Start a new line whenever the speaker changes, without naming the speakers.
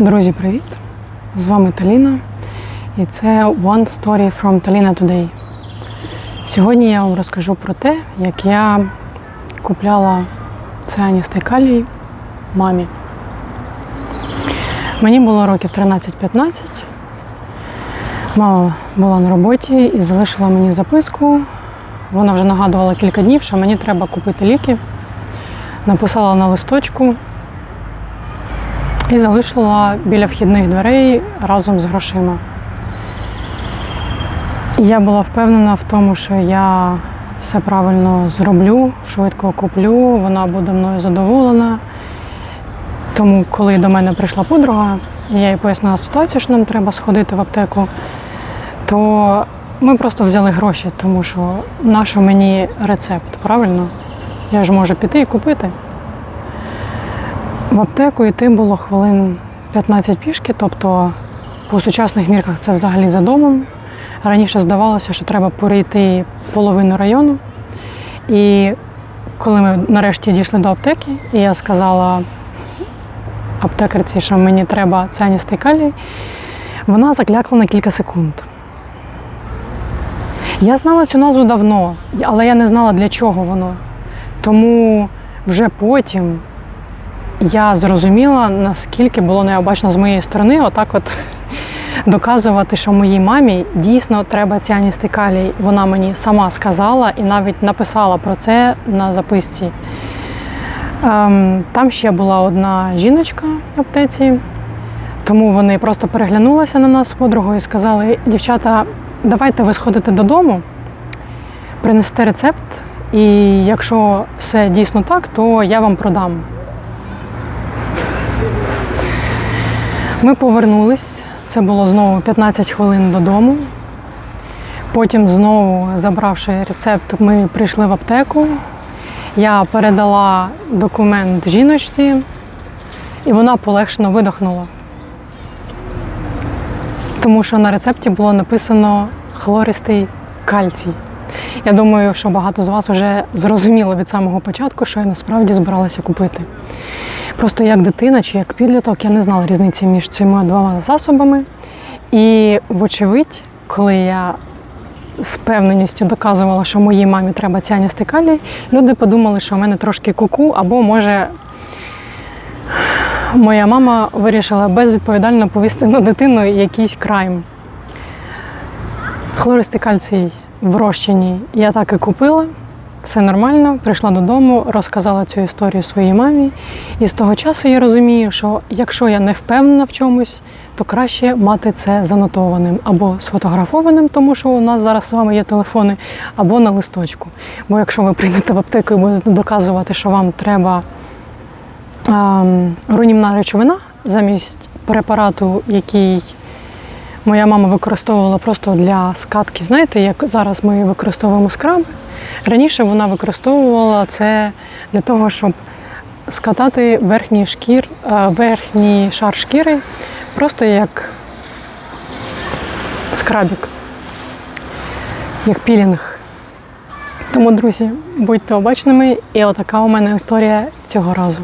Друзі, привіт! З вами Таліна, і це One Story from Talina Today. Сьогодні я вам розкажу про те, як я купляла цианістий калій мамі. Мені було років 13-15. Мама була на роботі і залишила мені записку. Вона вже нагадувала кілька днів, що мені треба купити ліки. Написала на листочку і залишила біля вхідних дверей разом з грошима. Я була впевнена в тому, що я все правильно зроблю, швидко куплю, вона буде мною задоволена. Тому, коли до мене прийшла подруга, і я їй пояснила ситуацію, що нам треба сходити в аптеку, то ми просто взяли гроші, тому що нащо мені рецепт, правильно? Я ж можу піти і купити. В аптеку йти було хвилин 15 пішки, тобто по сучасних мірках це взагалі за домом. Раніше здавалося, що треба перейти половину району. І коли ми нарешті дійшли до аптеки, і я сказала аптекарці, що мені треба цианістий калій, вона заклякла на кілька секунд. Я знала цю назву давно, але я не знала, для чого воно. Тому вже потім я зрозуміла, наскільки було необачно з моєї сторони, отак от доказувати, що моїй мамі дійсно треба ціаністий калій. Вона мені сама сказала і навіть написала про це на записці. Ем, Там ще була одна жіночка в аптеці, тому вони просто переглянулися на нас з подругою і сказали: дівчата, давайте ви сходите додому, принесете рецепт, і якщо все дійсно так, то я вам продам. Ми повернулись. Це було знову 15 хвилин додому. Потім, знову, забравши рецепт, ми прийшли в аптеку. Я передала документ жіночці, і вона полегшено видохнула. Тому що на рецепті було написано хлористий кальцій. Я думаю, що багато з вас вже зрозуміло від самого початку, що я насправді збиралася купити. Просто як дитина чи як підліток я не знала різниці між цими двома засобами. І, вочевидь, коли я з певненістю доказувала, що моїй мамі треба ціаністий калій, люди подумали, що в мене трошки куку, або може моя мама вирішила безвідповідально повісти на дитину якийсь крайм. Хлористий кальцій в розчині я так і купила. Все нормально, прийшла додому, розказала цю історію своїй мамі. І з того часу я розумію, що якщо я не впевнена в чомусь, то краще мати це занотованим або сфотографованим, тому що у нас зараз з вами є телефони, або на листочку. Бо якщо ви прийдете в аптеку і будете доказувати, що вам треба ем, руйнівна речовина замість препарату, який моя мама використовувала просто для скатки, знаєте, як зараз ми використовуємо скраби. Раніше вона використовувала це для того, щоб скатати верхній шкір, е, верхній шар шкіри, просто як скрабік, як пілінг. Тому, друзі, будьте обачними, і отака у мене історія цього разу.